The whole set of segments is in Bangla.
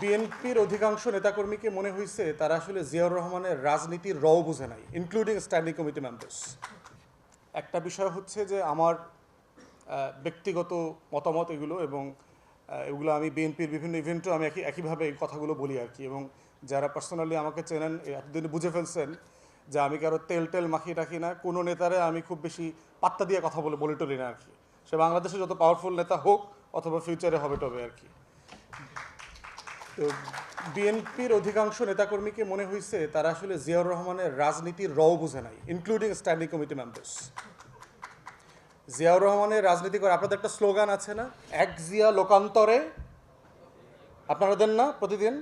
বিএনপির অধিকাংশ নেতাকর্মীকে মনে হয়েছে তারা আসলে জিয়াউর রহমানের রাজনীতির রও বুঝে নাই ইনক্লুডিং স্ট্যান্ডিং কমিটি মেম্বার্স একটা বিষয় হচ্ছে যে আমার ব্যক্তিগত মতামত এগুলো এবং এগুলো আমি বিএনপির বিভিন্ন ইভেন্টও আমি একই, একইভাবে এই কথাগুলো বলি আর কি। এবং যারা পার্সোনালি আমাকে চেনেন এতদিন বুঝে ফেলছেন যে আমি কারও তেল টেল মাখিয়ে রাখি না, কোনো নেতারে আমি খুব বেশি পাত্তা দিয়ে কথা বলে বলে টলি না আর কি। সে বাংলাদেশে যত পাওয়ারফুল নেতা হোক, অথবা ফিউচারে হবে টবে আর কি। তো বিএনপির অধিকাংশ নেতাকর্মীকে মনে হয়েছে তারা আসলে জিয়াউর রহমানের রাজনীতির রও বুঝে নাই including standing committee members Ziaur রহমানের রাজনীতি করে, আপনাদের একটা স্লোগান আছে না? এক জিয়া লোকান্তরে, আপনারা দেন না প্রতিদিন?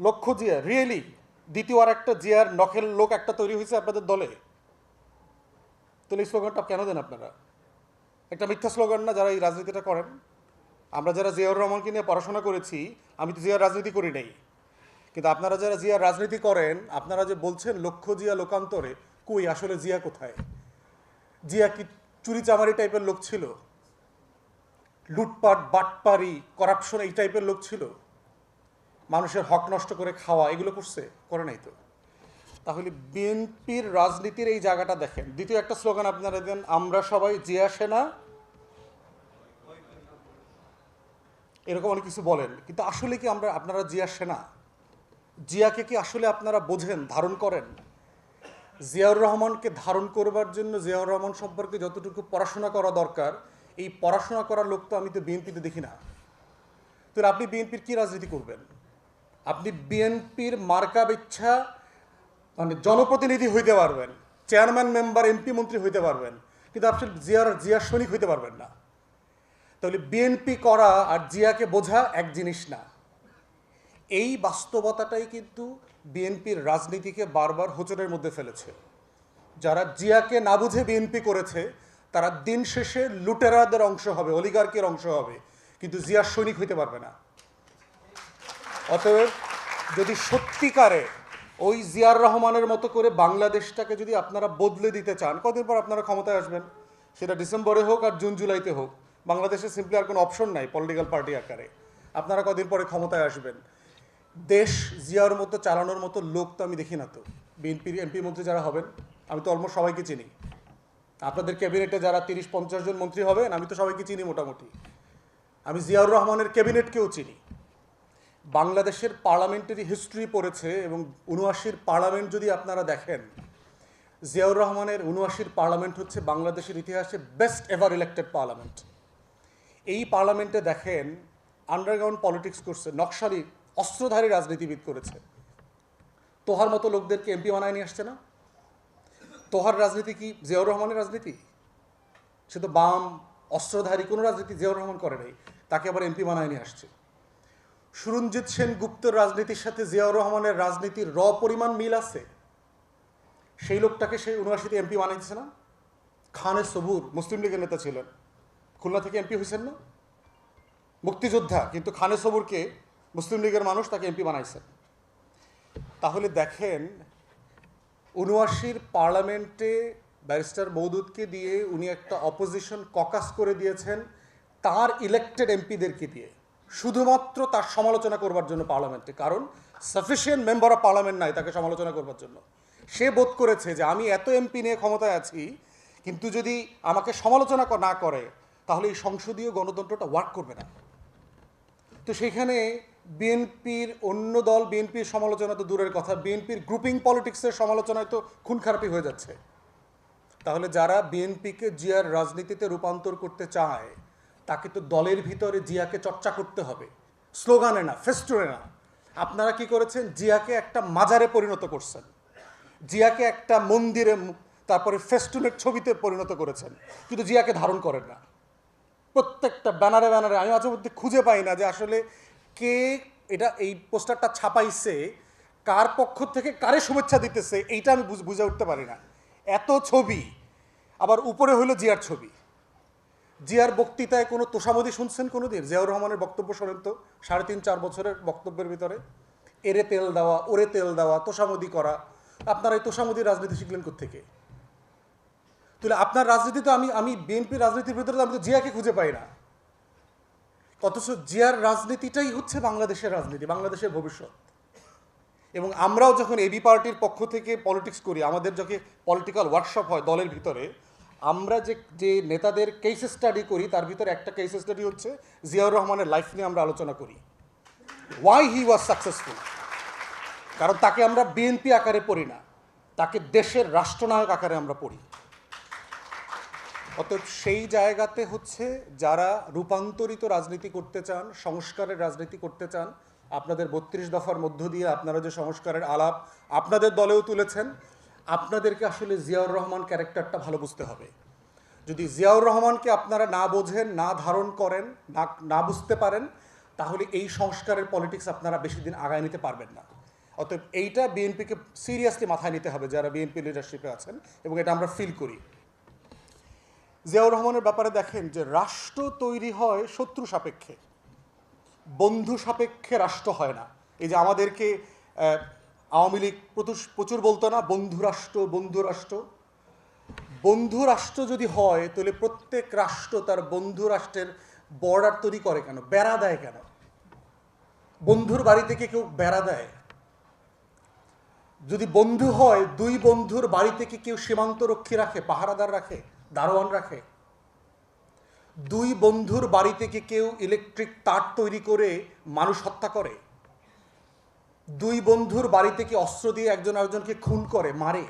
লক্ষ জিয়া রিয়েলি দ্বিতীয় আর একটা জিয়ার নখের লোক একটা তৈরি হয়েছে আপনাদের দলে? তাহলে এই স্লোগানটা কেন দেন আপনারা? একটা মিথ্যা স্লোগান না যারা এই রাজনীতিটা করেন? আমরা যারা জিয়াউর রহমানকে নিয়ে পড়াশোনা করেছি, আমি তো জিয়ার রাজনীতি করি নাই। কিন্তু আপনারা যারা জিয়ার রাজনীতি করেন, আপনারা যে বলছেন লক্ষ্য জিয়া লোকান্তরে, কই আসলে জিয়া কোথায়? জিয়া কি চুরি চামারি টাইপের লোক ছিল? লুটপাট, বাটপারি, করাপশন এই টাইপের লোক ছিল? মানুষের হক নষ্ট করে খাওয়া, এগুলো করছে? করে নাই তো। তাহলে বিএনপির রাজনীতির এই জায়গাটা দেখেন। দ্বিতীয় একটা স্লোগান আপনারা দেন, আমরা সবাই জিয়া সেনা এরকম অনেক কিছু বলেন, কিন্তু আসলে কি আমরা, আপনারা জিয়া সেনা? জিয়াকে কি আসলে আপনারা বোঝেন, ধারণ করেন? জিয়াউর রহমানকে ধারণ করবার জন্য জিয়াউর রহমান সম্পর্কে যতটুকু পড়াশোনা করা দরকার, এই পড়াশোনা করার লোক তো আমি তো বিএনপিতে দেখি না। তো আপনি বিএনপির কি রাজনীতি করবেন? আপনি বিএনপির মার্কা ইচ্ছা মানে জনপ্রতিনিধি হইতে পারবেন, চেয়ারম্যান, মেম্বার, এমপি, মন্ত্রী হইতে পারবেন, কিন্তু আপনি জিয়ার জিয়ার সৈনিক হইতে পারবেন না। তাহলে বিএনপি করা আর জিয়াকে বোঝা এক জিনিস না। এই বাস্তবতাটাই কিন্তু বিএনপির রাজনীতিকে বারবার হোচরের মধ্যে ফেলেছে। যারা জিয়াকে না বুঝে বিএনপি করেছে, তারা দিন শেষে লুটেরাদের অংশ হবে, অলিগার্কের অংশ হবে। কিন্তু জিয়ার সৈনিক হইতে পারবে না। অতএব যদি সত্যিকারে ওই জিয়ার রহমানের মতো করে বাংলাদেশটাকে যদি আপনারা বদলে দিতে চান, কদিন পর আপনারা ক্ষমতায় আসবেন? সেটা ডিসেম্বরে হোক আর জুন, জুলাইতে হোক। বাংলাদেশে সিম্পলি আর কোনো অপশন নাই পলিটিক্যাল পার্টি আকারে। আপনারা কদিন পরে ক্ষমতায় আসবেন। দেশ জিয়ার মতো, চালানোর মতো লোক তো আমি দেখি না তো। বিএনপির এমপি মন্ত্রী যারা হবেন, আমি তো অলমোস্ট সবাইকে চিনি। আপনাদের ক্যাবিনেটে যারা তিরিশ, পঞ্চাশ জন মন্ত্রী হবেন, আমি তো সবাইকে চিনি মোটামুটি। আমি জিয়াউর রহমানের ক্যাবিনেটকেও চিনি। বাংলাদেশের পার্লামেন্টারি হিস্ট্রি পড়েছে এবং উনআশির পার্লামেন্ট যদি আপনারা দেখেন, জিয়াউর রহমানের উনআশির পার্লামেন্ট হচ্ছে বাংলাদেশের ইতিহাসে বেস্ট এভার ইলেক্টেড পার্লামেন্ট এই পার্লামেন্টে দেখেন আন্ডারগ্রাউন্ড পলিটিক্স করছে, নকশালি অস্ত্রধারী রাজনীতিবিদ করেছে। তোহার মতো লোকদেরকে এমপি বানায় নিয়ে আসছে না? তোহার রাজনীতি কি জিয়াউর রহমানের রাজনীতি? সে তো বাম অস্ত্রধারী কোনো রাজনীতি জিয়াউর রহমান করে নাই, তাকে আবার এমপি বানায় নিয়ে আসছে। সুরঞ্জিত সেন গুপ্তের রাজনীতির সাথে জিয়াউর রহমানের রাজনীতির র পরিমাণ মিল আছে? সেই লোকটাকে সেই উনআশিতে এমপি বানাইছে না? খানে সবুর, মুসলিম লীগের নেতা ছিলেন। খুলনা থেকে এমপি হয়েছেন না? মুক্তিযোদ্ধা, কিন্তু খানে সবুরকে মুসলিম লীগের মানুষ তাকে এমপি বানাইছেন। তাহলে দেখেন উনআশির পার্লামেন্টে ব্যারিস্টার মৌদুদকে দিয়ে উনি একটা অপোজিশন ককাস করে দিয়েছেন, তার ইলেক্টেড এমপিদেরকে দিয়ে। শুধুমাত্র তার সমালোচনা করবার জন্য পার্লামেন্টে, কারণ সাফিসিয়েন্ট মেম্বার অফ পার্লামেন্ট নাই তাকে সমালোচনা করবার জন্য। সে বোধ করেছে যে আমি এত এমপি নিয়ে ক্ষমতায় আছি, কিন্তু যদি আমাকে সমালোচনা না করে তাহলে এই সংসদীয় গণতন্ত্রটা ওয়ার্ক করবে না। তো সেখানে বিএনপির অন্য দল, বিএনপির সমালোচনা তো দূরের কথা, বিএনপির গ্রুপিং পলিটিক্সের সমালোচনায় তো খুন খারাপি হয়ে যাচ্ছে। তাহলে যারা বিএনপিকে জিয়ার রাজনীতিতে রূপান্তর করতে চায়, তাকে তো দলের ভিতরে জিয়াকে চর্চা করতে হবে। স্লোগানে না ফেস্টুরে না আপনারা কি করেছেন? জিয়াকে একটা মাজারে পরিণত করছেন। জিয়াকে একটা মন্দিরে, তারপরে ফেস্টুনের ছবিতে পরিণত করেছেন। কিন্তু জিয়াকে ধারণ করেন না। প্রত্যেকটা ব্যানারে ব্যানারে আমি মাঝে মধ্যে খুঁজে পাই না যে আসলে কে এটা এই পোস্টারটা ছাপাইছে, কার পক্ষ থেকে কারে শুভেচ্ছা দিতেছে, এইটা আমি বুঝ- উঠতে পারি না। এত ছবি, আবার উপরে হইল জিয়ার ছবি। জিয়ার বক্তৃতায় কোনো তোষামদি শুনছেন কোনো দিন জিয়াউর রহমানের বক্তব্য শোনেন তো, সাড়ে তিন, চার বছরের বক্তব্যের ভিতরে। এরে তেল দেওয়া, ওরে তেল দেওয়া, তোষামদি করা। আপনারা এই তোষামদির রাজনীতি শিখলেন থেকে তাহলে আপনার রাজনীতি তো আমি আমি বিএনপির রাজনীতির ভিতরে আমি তো জিয়াকে খুঁজে পাই না। অথচ জিয়ার রাজনীতিটাই হচ্ছে বাংলাদেশের রাজনীতি, বাংলাদেশের ভবিষ্যৎ। এবং আমরাও যখন এবি পার্টির পক্ষ থেকে পলিটিক্স করি, আমাদের যখন পলিটিক্যাল ওয়ার্কশপ হয় দলের ভিতরে, আমরা যে যে নেতাদের কেস স্টাডি করি, তার ভিতরে একটা কেস স্টাডি হচ্ছে জিয়াউর রহমানের লাইফ নিয়ে আমরা আলোচনা করি। ওয়াই হি ওয়াজ সাকসেসফুল কারণ তাকে আমরা বিএনপি আকারে পড়ি না, তাকে দেশের রাষ্ট্রনায়ক আকারে আমরা পড়ি। অতএব সেই জায়গাতে হচ্ছে যারা রূপান্তরিত রাজনীতি করতে চান, সংস্কারের রাজনীতি করতে চান, আপনাদের বত্রিশ দফার মধ্য দিয়ে আপনারা যে সংস্কারের আলাপ আপনাদের দলেও তুলেছেন, আপনাদেরকে আসলে জিয়াউর রহমান ক্যারেক্টারটা ভালো বুঝতে হবে। যদি জিয়াউর রহমানকে আপনারা না বোঝেন, না ধারণ করেন, না না বুঝতে পারেন, তাহলে এই সংস্কারের পলিটিক্স আপনারা বেশি দিন আগায় নিতে পারবেন না। অতএব এইটা বিএনপিকে সিরিয়াসলি মাথায় নিতে হবে, যারা বিএনপি লিডারশিপে আছেন, এবং এটা আমরা ফিল করি। জিয়াউর রহমানের ব্যাপারে দেখেন যে রাষ্ট্র তৈরি হয় শত্রু সাপেক্ষে। বন্ধু সাপেক্ষে রাষ্ট্র হয় না। এই যে আমাদেরকে আওয়ামী লীগ প্রচুর- বলতো না, বন্ধু রাষ্ট্র বন্ধু রাষ্ট্র। বন্ধু রাষ্ট্র যদি হয়, তাহলে প্রত্যেক রাষ্ট্র তার বন্ধু রাষ্ট্রের বর্ডার তৈরি করে কেন? বেড়া দেয় কেন? বন্ধুর বাড়ি থেকে কেউ বেড়া দেয়? যদি বন্ধু হয়, দুই বন্ধুর বাড়ি থেকে কেউ সীমান্ত রক্ষী রাখে, পাহারাদার রাখে? দারোয়ান রাখে। দুই বন্ধুর বাড়ি থেকে কেউ ইলেকট্রিক তার তৈরি করে মানুষ হত্যা করে? দুই বন্ধুর বাড়ি থেকে অস্ত্র দিয়ে একজন আরেকজনকে খুন করে, মারে?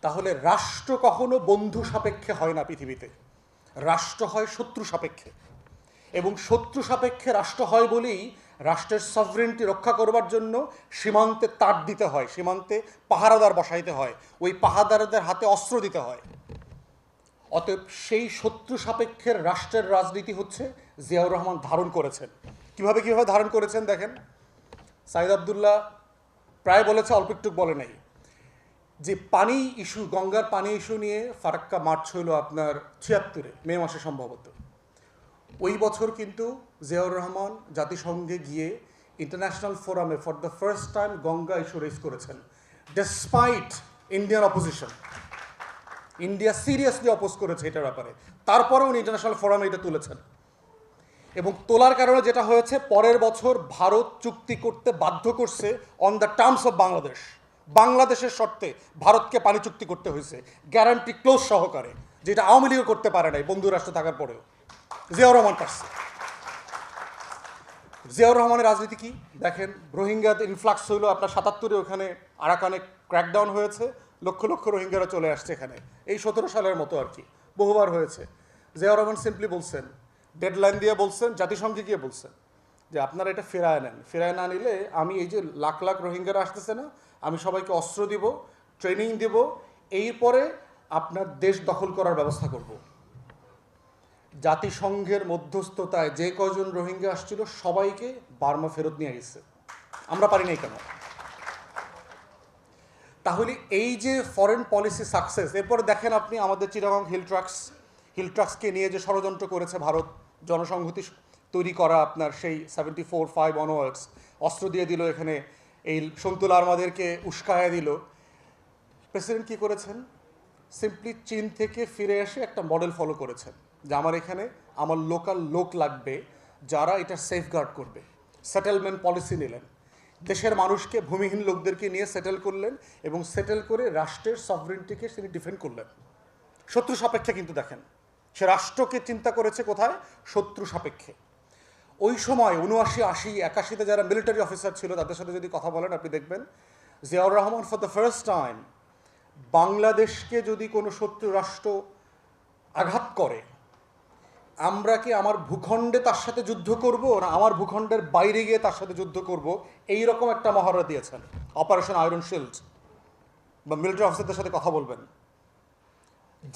তাহলে রাষ্ট্র কখনো বন্ধু সাপেক্ষে হয় না পৃথিবীতে। রাষ্ট্র হয় শত্রু সাপেক্ষে। এবং শত্রু সাপেক্ষে রাষ্ট্র হয় বলেই রাষ্ট্রের সভরেন্টি রক্ষা করবার জন্য সীমান্তে তার দিতে হয়, সীমান্তে পাহারাদার বসাইতে হয়, ওই পাহারাদারদের হাতে অস্ত্র দিতে হয়। অতএব সেই শত্রু সাপেক্ষের রাষ্ট্রের রাজনীতি হচ্ছে জিয়াউর রহমান ধারণ করেছেন। কীভাবে কীভাবে ধারণ করেছেন দেখেন? সাইদ আবদুল্লাহ প্রায় বলেছে, অল্প একটু বলে নাই। যে পানি ইস্যু গঙ্গার পানি ইস্যু নিয়ে ফারাক্কা মার্চ হইল আপনার ছিয়াত্তরে, মে মাসে সম্ভবত। ওই বছর কিন্তু জিয়াউর রহমান জাতিসংঘে গিয়ে ইন্টারন্যাশনাল ফোরামে for the first time Ganga issue raise করেছেন despite Indian opposition India seriously oppose করেছে এটার ব্যাপারে। তারপরেও উনি ইন্টারন্যাশনাল ফোরামে এটা তুলেছেন। এবং তোলার কারণে যেটা হয়েছে, পরের বছর ভারত চুক্তি করতে বাধ্য করছে on the terms of Bangladesh বাংলাদেশের শর্তে ভারতকে পানি চুক্তি করতে হয়েছে গ্যারান্টি ক্লোজ সহকারে, যেটা আওয়ামী লীগও করতে পারে নাই বন্ধু রাষ্ট্র থাকার পরেও। জিয়াউর রহমান পারছে জিয়াউর রহমানের রাজনীতি কি? দেখেন রোহিঙ্গাদের ইনফ্লাক্স হইল আপনার সাতাত্তরে ওখানে আরাকানে ক্র্যাকডাউন হয়েছে, লক্ষ লক্ষ রোহিঙ্গারা চলে আসছে এখানে। এই সতেরো সালের মতো আর কি, বহুবার হয়েছে। জিয়াউর রহমান সিম্পলি বলছেন ডেডলাইন দিয়ে বলছেন, জাতিসংঘে গিয়ে বলছেন যে আপনারা এটা ফেরায় নেন। ফেরায় না নিলে আমি এই যে লাখ লাখ রোহিঙ্গারা আসতেছে না, আমি সবাইকে অস্ত্র দিব ট্রেনিং দিব, এরপরে আপনার দেশ দখল করার ব্যবস্থা করব। জাতিসংঘের মধ্যস্থতায় যে কজন রোহিঙ্গা আসছিল সবাইকে বার্মা ফেরত নিয়ে গেছে। আমরা পারি নাই কেন? তাহলে এই যে ফরেন পলিসি সাকসেস এরপরে দেখেন আপনি আমাদের চিরাগং হিল ট্রাক্স হিল ট্রাক্সকে নিয়ে যে ষড়যন্ত্র করেছে ভারত, জনসংহতি তৈরি করা আপনার সেই সেভেন্টি ফোর ফাইভ অনওয়ার্ডস অস্ত্র দিয়ে দিল এখানে, এই সন্তুল আর্মাদেরকে উস্কায়া দিল। প্রেসিডেন্ট কি করেছেন? সিম্পলি চীন থেকে ফিরে এসে একটা মডেল ফলো করেছেন। যে আমার এখানে আমার লোকাল লোক লাগবে যারা এটা সেফগার্ড করবে। সেটেলমেন্ট পলিসি নিলেন। দেশের মানুষকে, ভূমিহীন লোকদেরকে নিয়ে সেটেল করলেন এবং সেটেল করে রাষ্ট্রের সভরেন্টিকে তিনি ডিফেন্ড করলেন। শত্রু সাপেক্ষে কিন্তু দেখেন, সে রাষ্ট্রকে চিন্তা করেছে কোথায়? শত্রু সাপেক্ষে। ওই সময় উনআশি, আশি, একাশিতে যারা মিলিটারি অফিসার ছিল, তাদের সাথে যদি কথা বলেন, আপনি দেখবেন, Ziaur Rahman for the first time বাংলাদেশকে যদি কোনো শত্রু রাষ্ট্র আঘাত করে আমরা কি আমার ভূখণ্ডে তার সাথে যুদ্ধ করব না আমার ভূখণ্ডের বাইরে গিয়ে তার সাথে যুদ্ধ করব? এই রকম একটা মহড়া দিয়েছেন। অপারেশন আয়রন শিল্ড বা মিলিটারি অফিসারদের সাথে কথা বলবেন।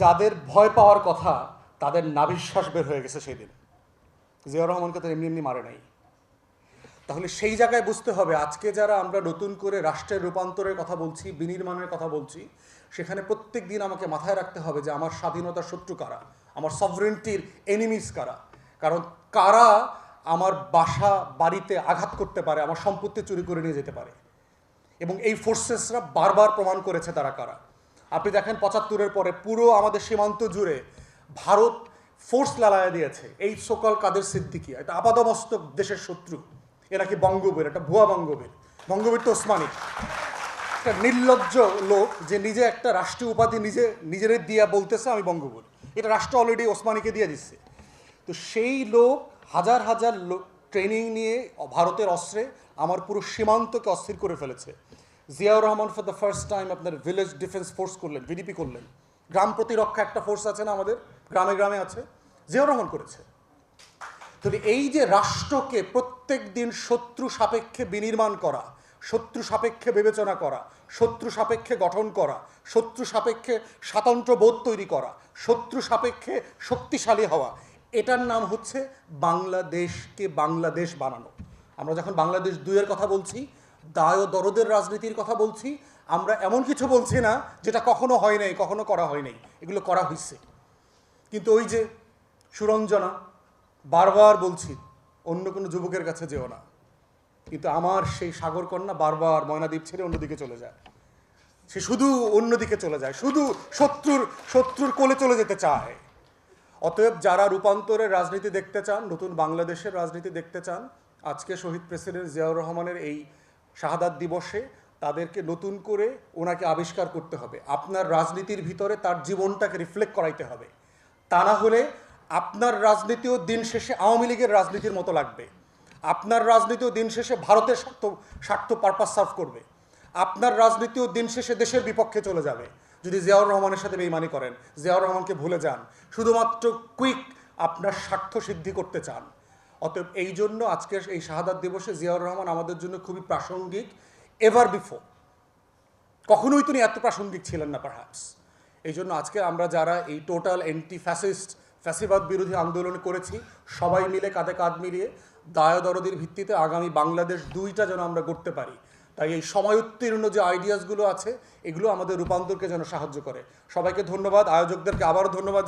যাদের ভয় পাওয়ার কথা তাদের নাবিশ্বাস বের হয়ে গেছে সেই দিন জিয়াউর রহমানকে তো এমনি এমনি মারে নাই। তাহলে সেই জায়গায় বুঝতে হবে, আজকে যারা আমরা নতুন করে রাষ্ট্রের রূপান্তরের কথা বলছি, বিনির্মাণের কথা বলছি, সেখানে প্রত্যেক দিন আমাকে মাথায় রাখতে হবে যে আমার স্বাধীনতার শত্রু কারা? আমার সভরেন্টির এনিমিস কারা? কারণ কারা আমার বাসা, বাড়িতে আঘাত করতে পারে, আমার সম্পত্তি চুরি করে নিয়ে যেতে পারে। এবং এই ফোর্সেসরা বারবার প্রমাণ করেছে তারা কারা। আপনি দেখেন পঁচাত্তরের পরে পুরো আমাদের সীমান্ত জুড়ে ভারত ফোর্স লালায়া দিয়েছে। এই সকল কাদের সিদ্দিকি, এটা আপাদমস্তক দেশের শত্রু। এ নাকি বঙ্গবীর? এটা ভুয়া বঙ্গবীর। বঙ্গবীর তো ওসমানী। একটা নির্লজ্জ লোক যে নিজে একটা রাষ্ট্রীয় উপাধি নিজে, নিজের দিয়া বলতেছে, আমি বঙ্গবীর। এটা রাষ্ট্র অলরেডি ওসমানীকে দিয়ে দিচ্ছে তো সেই লোক হাজার হাজার লোক ট্রেনিং নিয়ে ভারতের অস্ত্রে আমার পুরো সীমান্তকে অস্থির করে ফেলেছে। Ziaur Rahman for the first time আপনার ভিলেজ ডিফেন্স ফোর্স করলেন ভিডিপি করলেন। গ্রাম প্রতিরক্ষা একটা ফোর্স আছে না আমাদের? গ্রামে গ্রামে আছে। জিয়াউর রহমান করেছে। তাহলে এই যে রাষ্ট্রকে প্রত্যেক দিন শত্রু সাপেক্ষে বিনির্মাণ করা, শত্রু সাপেক্ষে বিবেচনা করা, শত্রু সাপেক্ষে গঠন করা, শত্রু সাপেক্ষে স্বাতন্ত্র বোধ তৈরি করা, শত্রু সাপেক্ষে শক্তিশালী হওয়া, এটার নাম হচ্ছে বাংলাদেশকে বাংলাদেশ বানানো। আমরা যখন বাংলাদেশ দুইয়ের কথা বলছি, দায় ও দরদের রাজনীতির কথা বলছি, আমরা এমন কিছু বলছি না যেটা কখনো হয় নাই, কখনো করা হয় নাই। এগুলো করা হয়েছে কিন্তু ওই যে সুরঞ্জনা বারবার বলছি, অন্য কোনো যুবকের কাছে যেও না। কিন্তু আমার সেই সাগরকন্যা বারবার ময়নাদ্বীপ ছেড়ে অন্যদিকে চলে যায়। সে শুধু অন্যদিকে চলে যায়, শুধু শত্রুর শত্রুর কোলে চলে যেতে চায়। অতএব যারা রূপান্তরের রাজনীতি দেখতে চান, নতুন বাংলাদেশের রাজনীতি দেখতে চান, আজকে শহীদ প্রেসিডেন্ট জিয়াউর রহমানের এই শাহাদাত দিবসে তাদেরকে নতুন করে ওনাকে আবিষ্কার করতে হবে। আপনার রাজনীতির ভিতরে তার জীবনটাকে রিফ্লেক্ট করাইতে হবে। তা না হলে আপনার রাজনীতিও দিন শেষে আওয়ামী লীগের রাজনীতির মতো লাগবে। আপনার রাজনীতিও দিন শেষে ভারতের স্বার্থ স্বার্থ পারপাস সার্ভ করবে। আপনার রাজনীতিও দিন শেষে দেশের বিপক্ষে চলে যাবে। যদি জিয়াউর রহমানের সাথে বেইমানি করেন, জিয়াউর রহমানকে ভুলে যান, শুধুমাত্র কুইক আপনার স্বার্থ সিদ্ধি করতে চান। অতএব এই জন্য আজকের এই শাহাদাত দিবসে জিয়াউর রহমান আমাদের জন্য খুবই প্রাসঙ্গিক এভার বিফোর কখনোই তিনি এত প্রাসঙ্গিক ছিলেন না পারহ্যাপস এই জন্য আজকে আমরা যারা এই টোটাল অ্যান্টি ফ্যাসিস্ট ফ্যাসিবাদ বিরোধী আন্দোলন করেছি। সবাই মিলে কাঁধে কাঁধ মিলিয়ে দায়দরদির ভিত্তিতে আগামী বাংলাদেশ দুইটা যেন আমরা করতে পারি। তাই এই সময় উত্তীর্ণ যে আইডিয়াসগুলো আছে, এগুলো আমাদের রূপান্তরকে যেন সাহায্য করে। সবাইকে ধন্যবাদ। আয়োজকদেরকে আবারও ধন্যবাদ